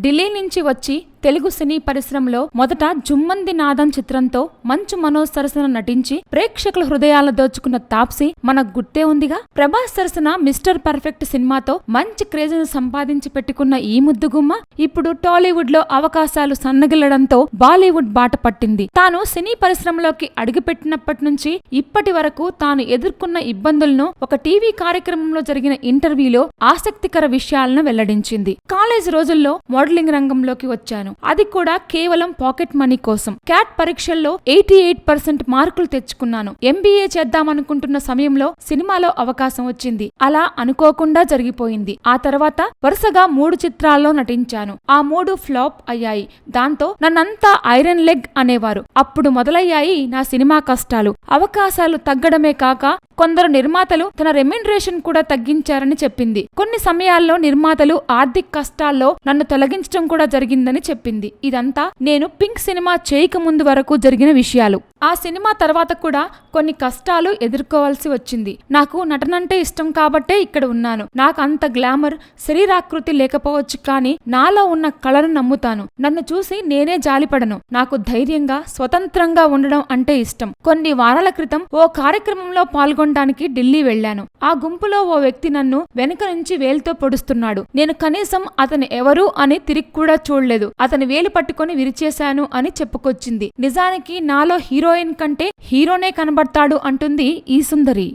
ఢిల్లీ నుంచి వచ్చి తెలుగు సినీ పరిశ్రమలో మొదట జుమ్మంది నాదం చిత్రంతో మంచు మనోజ్ సరసన నటించి ప్రేక్షకుల హృదయాలను దోచుకున్న తాప్సీ మనకు గుర్తే ఉందిగా. ప్రభాస్ సరసన మిస్టర్ పర్ఫెక్ట్ సినిమాతో మంచి క్రేజ్ను సంపాదించి పెట్టుకున్న ఈ ముద్దుగుమ్మ ఇప్పుడు టాలీవుడ్లో అవకాశాలు సన్నగిల్లడంతో బాలీవుడ్ బాట పట్టింది. తాను సినీ పరిశ్రమలోకి అడుగుపెట్టినప్పటి నుంచి ఇప్పటి వరకు తాను ఎదుర్కొన్న ఇబ్బందులను ఒక టీవీ కార్యక్రమంలో జరిగిన ఇంటర్వ్యూలో ఆసక్తికర విషయాలను వెల్లడించింది. కాలేజ్ రోజుల్లో మోడలింగ్ రంగంలోకి వచ్చాను. అది కూడా కేవలం పాకెట్ మనీ కోసం. క్యాట్ పరీక్షల్లో ఎయిటీ ఎయిట్ పర్సెంట్ మార్కులు తెచ్చుకున్నాను. ఎంబీఏ చేద్దామనుకుంటున్న సమయంలో సినిమాలో అవకాశం వచ్చింది. అలా అనుకోకుండా జరిగిపోయింది. ఆ తర్వాత వరుసగా మూడు చిత్రాల్లో నటించాను. ఆ మూడు ఫ్లాప్ అయ్యాయి. దాంతో నన్నంతా ఐరన్ లెగ్ అనేవారు. అప్పుడు మొదలయ్యాయి నా సినిమా కష్టాలు. అవకాశాలు తగ్గడమే కాక కొందరు నిర్మాతలు తన రెమ్యునరేషన్ కూడా తగ్గించారని చెప్పింది. కొన్ని సమయాల్లో నిర్మాతలు ఆర్థిక కష్టాల్లో నన్ను తొలగించడం కూడా జరిగిందని చెప్పింది. ఇదంతా నేను పింక్ సినిమా చేయక ముందు వరకు జరిగిన విషయాలు. ఆ సినిమా తర్వాత కూడా కొన్ని కష్టాలు ఎదుర్కోవాల్సి వచ్చింది. నాకు నటనంటే ఇష్టం కాబట్టే ఇక్కడ ఉన్నాను. నాకు అంత గ్లామర్ శరీరాకృతి లేకపోవచ్చు కానీ నాలో ఉన్న కళను నమ్ముతాను. నన్ను చూసి నేనే జాలిపడను. నాకు ధైర్యంగా స్వతంత్రంగా ఉండడం అంటే ఇష్టం. కొన్ని వారాల క్రితం ఓ కార్యక్రమంలో పాల్గొనడానికి ఢిల్లీ వెళ్ళాను. ఆ గుంపులో ఓ వ్యక్తి నన్ను వెనుక నుంచి వేలుతో పొడుస్తున్నాడు. నేను కనీసం అతను ఎవరు అని తిరిగి కూడా చూడలేదు. అతని వేలు పట్టుకొని విరిచేశాను అని చెప్పుకొచ్చింది. నిజానికి నాలో హీరోయిన్ కంటే హీరోనే కనబడతాడు అంటుంది ఈ సుందరి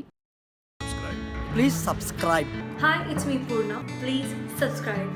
Please subscribe. Hi, it's me Purna. Please subscribe.